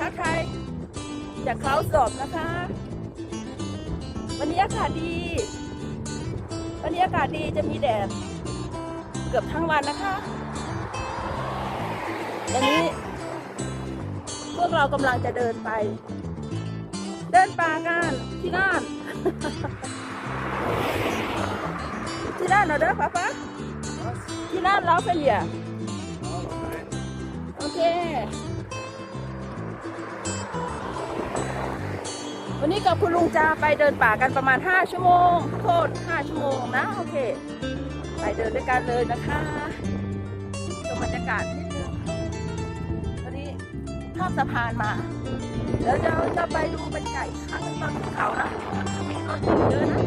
ทักทายจากเขาสอบนะคะ วันนี้อากาศดี วันนี้อากาศดีจะมีแดดเกือบทั้งวันนะคะตอนนี้ พวกเรากำลังจะเดินไป เดินป่ากันที่น่านที่น่านเรอเด้อป้าป้าที่น่านเราเป็นเหรอโอเค วันนี้กับคุณลุงจะไปเดินป่ากันประมาณ 5 ชั่วโมงโทษ 5 ชั่วโมงนะ โอเค ไปเดินด้วยกันเลยนะคะชมบรรยากาศนิดนึงวันนี้ข้ามสะพานมา เดี๋ยวเราจะไปดูบรรยากาศอีกครั้างตอนขึ้นเขานะมีรถเยอะนะ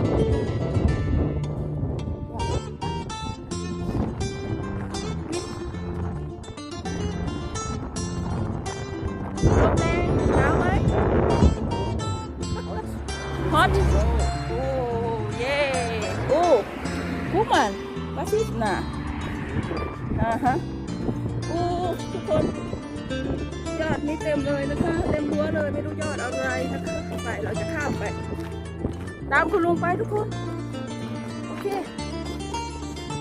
วาซิสน่ะอ่าฮะโอ้ทุกคน ยอดนี่เต็มเลยนะคะ เต็มรั้วเลยไม่รู้ยอดอะไรนะคะไปเราจะข้ามไป ตามคุณลุงไปทุกคน โอเค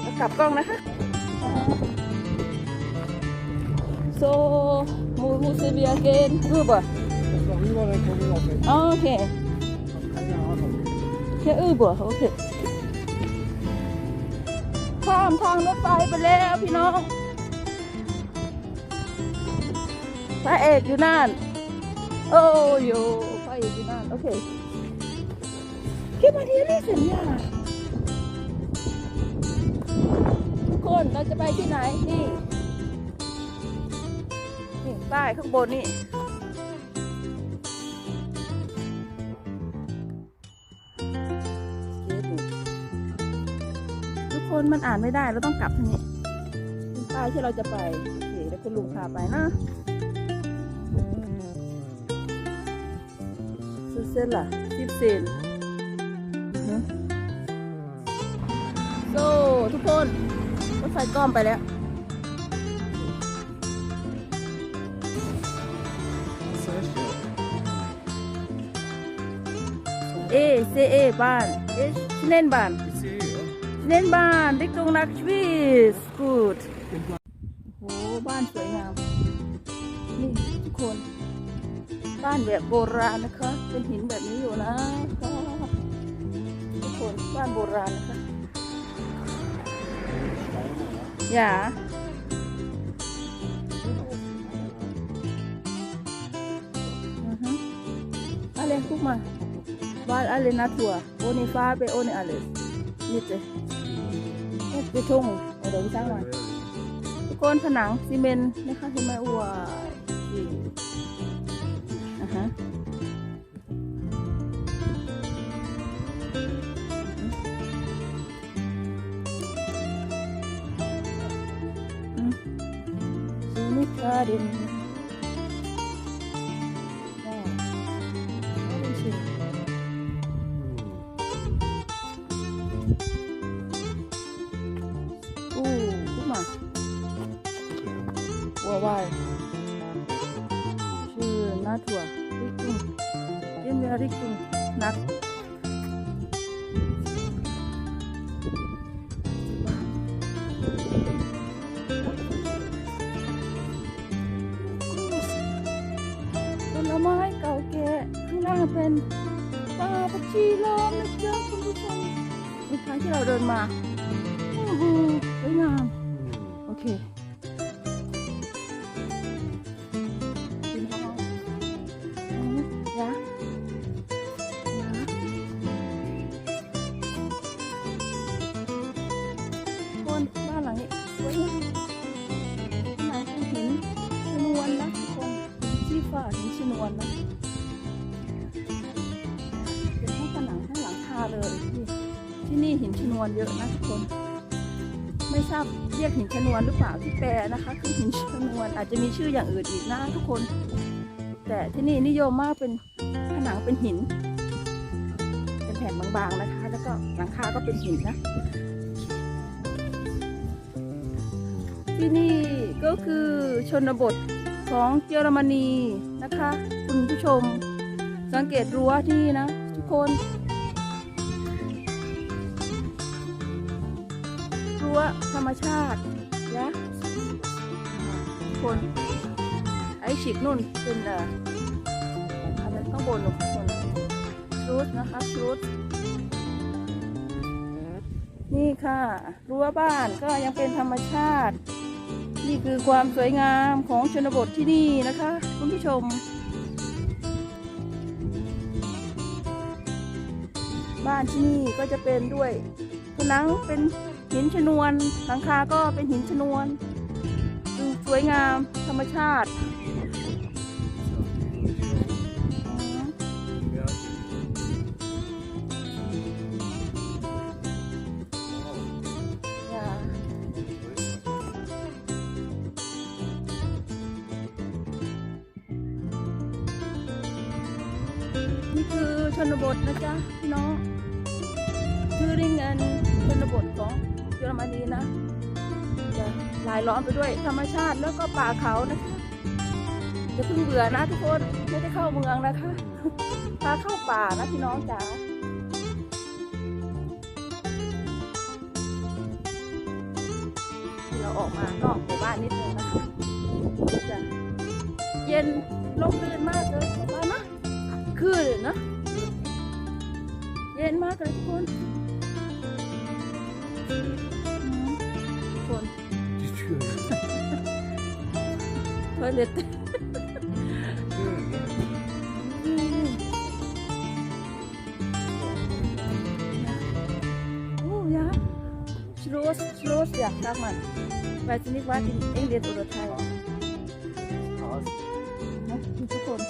เรากลับกล้องนะคะโซมูมูซีเบียเกนรูปอะ Nog niet wat ik voor me op heb. โอเค Ja, dat แค่อือบ่โอเค ข้ามทางรถไฟไปแล้วพี่น้องพระเอกอยู่นั่น โอ้โยพระเอกอยู่นั่น โอเคคิดมาที่นี่สัญญาทุกคนเราจะไปที่ไหน นี่ นี่ป้ข้างบนนี่ คนมันอ่านไม่ได้เราต้องกลับทางนี้เป็นป้ายที่เราจะไปโอเคแล้วคุณลุงพาไปนะซื้อเส้นล่ะสิบเซนอือฮึโซ่ทุกคนรถไฟก้อมไปแล้วเอเซเอบ้านเอชเนนบ้าน is hier, hoor. เน้นบ้านดิกตรงนักชีวิตกูดโหบ้านสวยงาม นี่ทุกคน บ้านแบบโบราณนะคะ เป็นหินแบบนี้อยู่นะทุกคนบ้านโบราณนะคะ อย่าอือฮึอะไรพวกมาบ้านอะไรนะทัวโอนิฟ้าไปโอนิอะไรนี่เจ้ ไปทุ่งเดี๋ยวไปสร้างหน่อยทุกนผนังซีเมนต์นะคะเห็นไหมว้ายนี่อะฮะอืมซูนิคาเดน Richtung Nacht. Groß. ผลไม้เก่าแก่ข้างล่างเป็นป่าผักชีล้อมนะจ๊ะคุณผู้ชมในทางที่เราเดินมาโอ้โหสวยงามโอเค ที่ฟ้าหินชนวนนะเป็นทั้งผนังทั้งหลังคาเลยที่ที่นี่หินชนวนเยอะนะทุกคน ไม่ทราบเรียกหินชนวนหรือเปล่าที่แปลนะคะ คือหินชนวนอาจจะมีชื่ออย่างอื่นอีกนะทุกคน แต่ที่นี่นิยมมากเป็นผนังเป็นหิน เป็นแผ่นบางๆนะคะ แล้วก็หลังคาก็เป็นหินนะที่นี่ก็คือชนบท ของเยอรมนีนะคะ คุณผู้ชม สังเกตรั้วที่นะ ทุกคนรั้วธรรมชาติยะทุกคนไอ้ฉีกนุ่นเป็นเอ่ออะไรข้างบนทุกคนรูทนะคะรูทนี่ค่ะ รั้วบ้านก็ยังเป็นธรรมชาติ นี่คือความสวยงามของชนบทที่นี่นะคะ คุณผู้ชม บ้านที่นี่ก็จะเป็นด้วยผนังเป็นหินชนวนหลังคาก็เป็นหินชนวนดูสวยงามธรรมชาติ ชนบทนะจ๊ะพี่น้องชื่อริงอันชนบทของเยอรมนีนะจะลายล้อมไปด้วยธรรมชาติแล้วก็ป่าเขานะคะจะเพิ่งเบื่อนะทุกคนไม่ได้เข้าเมืองนะคะพาเข้าป่านะพี่น้องจ๋าเราออกมานอกหมู่บ้านนิดนึงนะคะจะเย็นลมลื่นมากเลยออกมานนะ คือเนะ เย็นมากเลยทุกคนอืมทุกคน Die Tür. เฮ้ยเล็ด Oh ja. Schloss, Schloss, ja, sag mal. Weiß ich nicht, was in Englisch oder Thai. Haus. นะทุกคน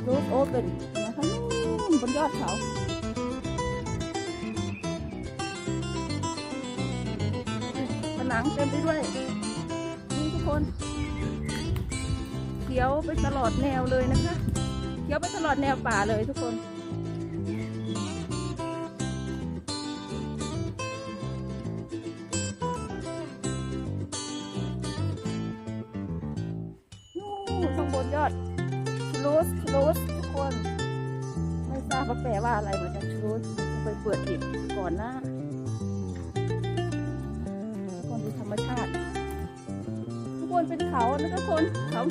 Schloss open นะคะนู่นบนยอดเขา นังเต็มไปด้วยนี่ทุกคนเขียวไปตลอดแนวเลยนะคะเขียวไปตลอดแนวป่าเลยทุกคนนู่น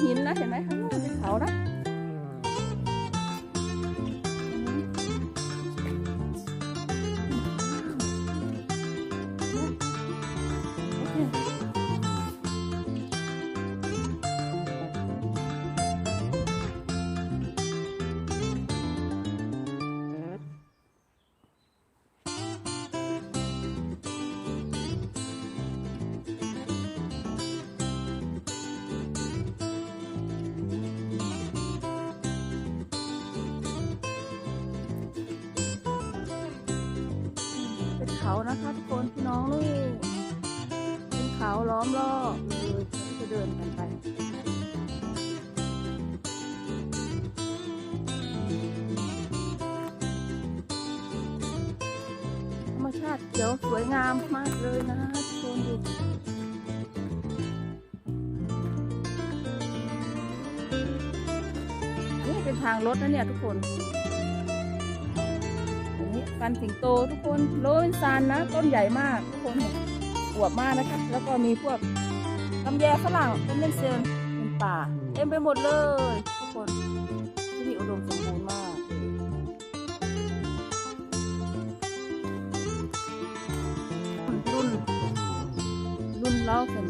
หินนะเห็นไหมข้างโน้นเป็นเขานะ เขานะคะทุกคนพี่น้องลูกเป็นเขาล้อมรอบเลยจะเดินกันไปธรรมชาติเขียวสวยงามมากเลยนะทุกคนดูนี่เป็นทางรถนะเนี่ยทุกคน อันสิงโตทุกคนโรยซานนะ ต้นใหญ่มากทุกคนอวบมากนะคะ แล้วก็มีพวกลำแยฝรั่งเป็นเล่นเซลเป็นป่าเต็มไปหมดเลยทุกคนที่นี่อุดมสมบูรณ์มาก รุ่นรุ่นเล่าเป็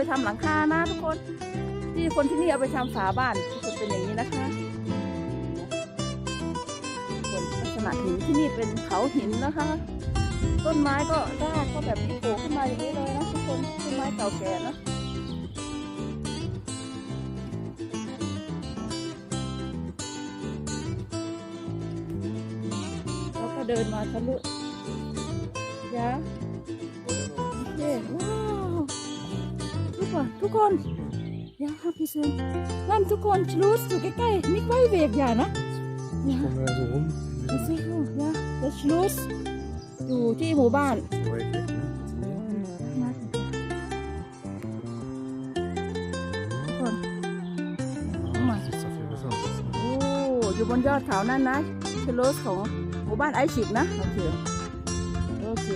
ไปทำหลังคานะทุกคนที่คนที่นี่เอาไปทำฝาบ้านทุกคนเป็นอย่างนี้นะคะคนลักษณะหินที่นี่เป็นเขาหินนะคะ ต้นไม้ก็รากก็แบบนี้โผล่ขึ้นมาอย่างนี้เลยนะทุกคนต้นไม้เก่าแก่นะแล้วก็เดินมาทะลุ นทุกคนยาครับพี่เซนนั่นทุกคนชลูสอยู่ใกล้ๆนิกไว้เวกอย่านะยา Kommen wir so rum. ดูสิยาเดชลูสอยู่ที่หมู่บ้าน So weit weg, ne? มาทุกคน Ah, mal. das ist doch viel besser. โอ้อยู่บนยอดเขานั่นนะชลูสของหมู่บ้านไอชิกนะ โอเค โอเค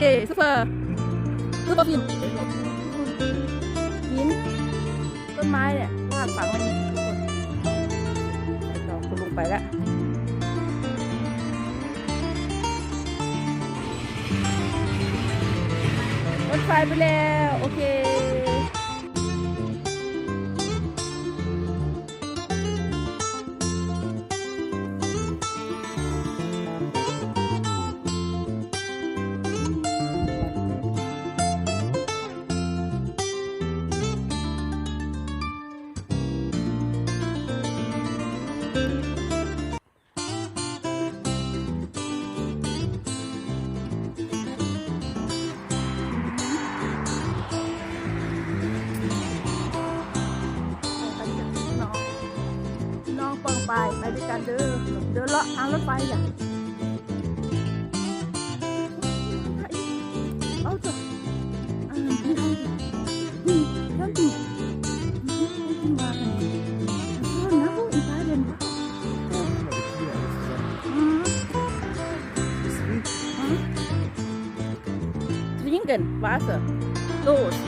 เคซุปเปอร์ซุปเปอร์พินหินต้นไม้เนี่ยลากฝังมันทุกคนไปต่อคุณลุงไปแล้วรถไฟไปแล้ว Alô, pai, já. Alto. Trinken, Wasser. Los.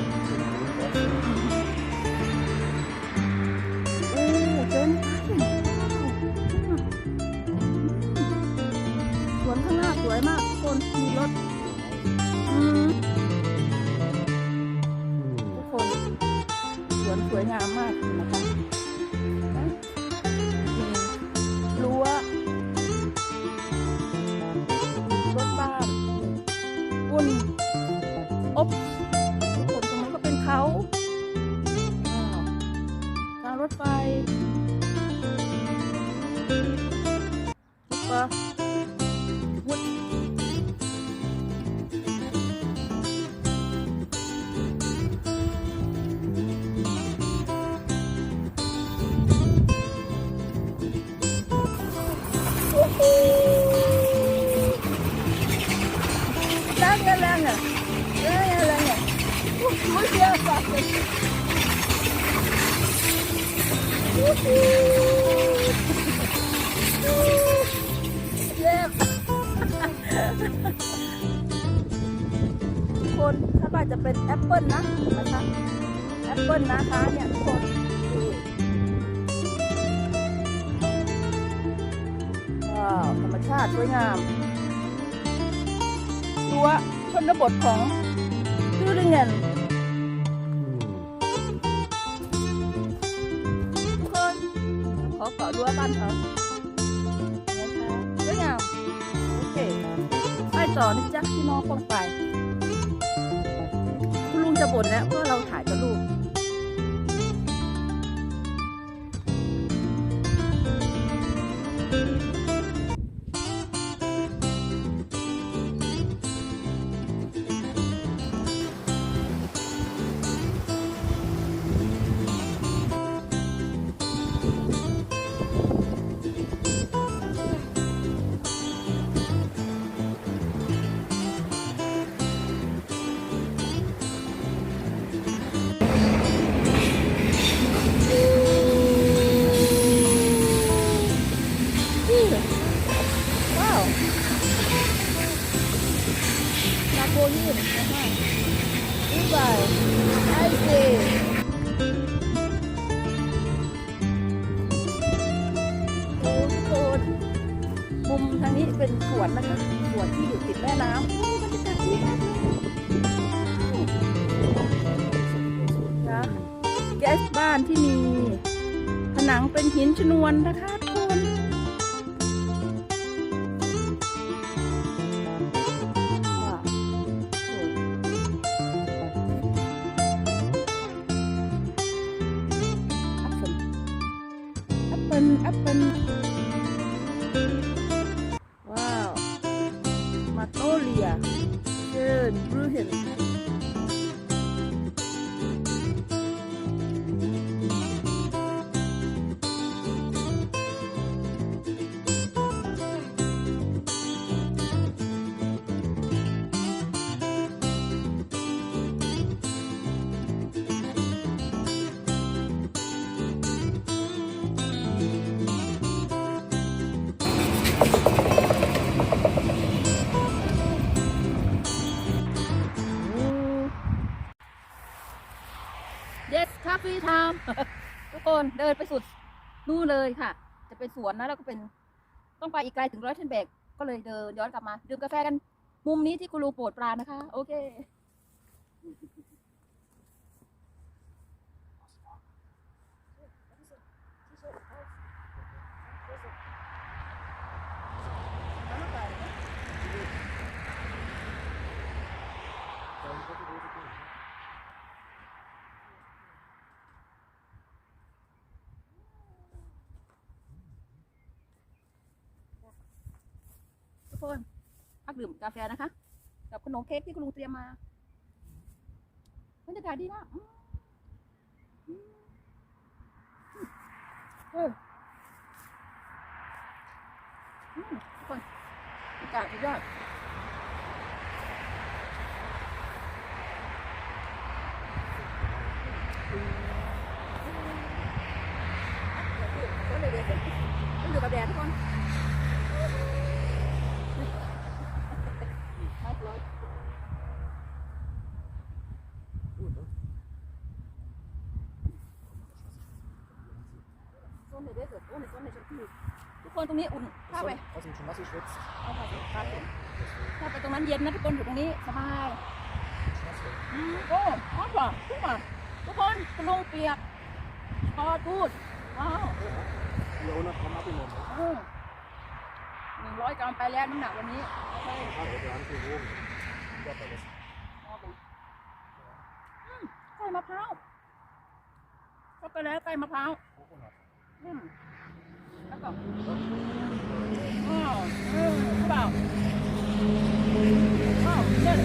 ทุกคนถ้าว่าจะเป็นแอปเปิลนะนะคะแอปเปิลนะคะเนี่ยทุกคนว้าวธรรมชาติสวยงามรั้วชนบทของทูริงเงน ต่อนะจ๊ะพี่น้องปองไป คุณลุงจะบ่นแล้วเพราะเราถ่ายกับลูก แอป เดินไปสุดนู่นเลยค่ะ จะเป็นสวนนะแล้วก็เป็นต้องไปอีกไกลถึงร้อยเทนเบกก็เลยเดินย้อนกลับมาดื่มกาแฟกัน มุมนี้ที่คุณลุงโปรดปรานนะคะ โอเค ทุกคนพักดื่มกาแฟนะคะ กับขนมเค้กที่คุณลุงเตรียมมาบรรยากาศดีมากเออทุกคนบรรยากาศสุดยอดก็เลยเดี๋ยวเดี๋ยวต้องอยู่กับแดดทุกคน ไม่เลย โซนไหนได้เกิดโซนไหนโซนไหนฉันคือทุกคนตรงนี้อุ่นถ้าไป Aus dem Schmassel schwitzt. เอาไปครับถ้าไปตรงนั้นเย็นนะทุกคนอยู่ตรงนี้สบายอืมโอ้ฮอตว่ะทุกคนทุกคนคุณลุงเปียกพอพูดว้าว Ja, 100 Gramm abgenommen. หนึ่งร้อยกรัมไปแล้วน้ำหนักวันนี้โอเค Ah, der hat viel gewogen. Gott, alles. อืมไก่มะพร้าวช็อกโกแลตไก่มะพร้าว Coconut. อืมแล้วก็อ้าวเออหรือเปล่าอ้าวเล่น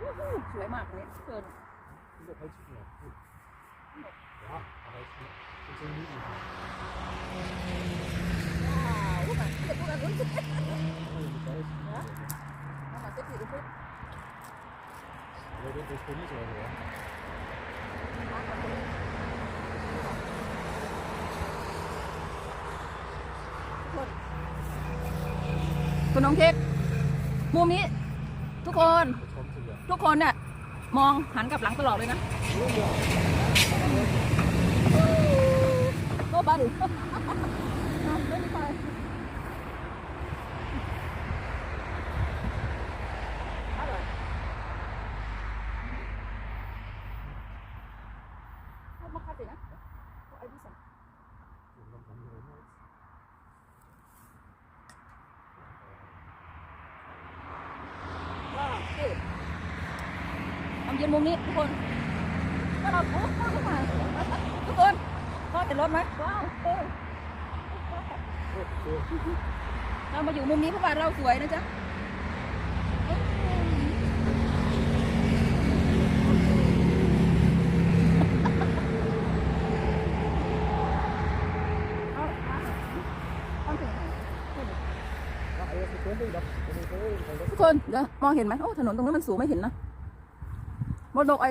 วู้ฮู้สวยมากเลยเกิน Und der hält sich noch. Gut. Ja, aber ich bin so niedlich. ว้าวพูดมาเดี๋ยวพูดกันรู้สึ เอามาเซ็ตผิดรู้สึก Aber das ist für mich so, ja. คุณน้องเค้กมุมนี้ ทุกคน Das kommt zu dir. ทุกคนเนี่ยมองหันกลับหลังตลอดเลยนะโตบ้าดิไม่มีไฟอร่อยเอามาคัดสินะเอาไอ้ที่สั่ง Und dann haben wir immer jetzt. ว้าวเท่ ทำเย็นมุมนี้ทุกคนถ้าเราโอ้เข้ามา ทุกคนพ่อเห็นรถไหมว้าวเท่ Oh, so. เรามาอยู่มุมนี้เพราะว่าเราสวยนะจ๊ะทุกคนเดี๋ยวมองเห็นไหมโอ้ถนนตรงนั้มันสูงไม่เห็นนะ มดโลกไอ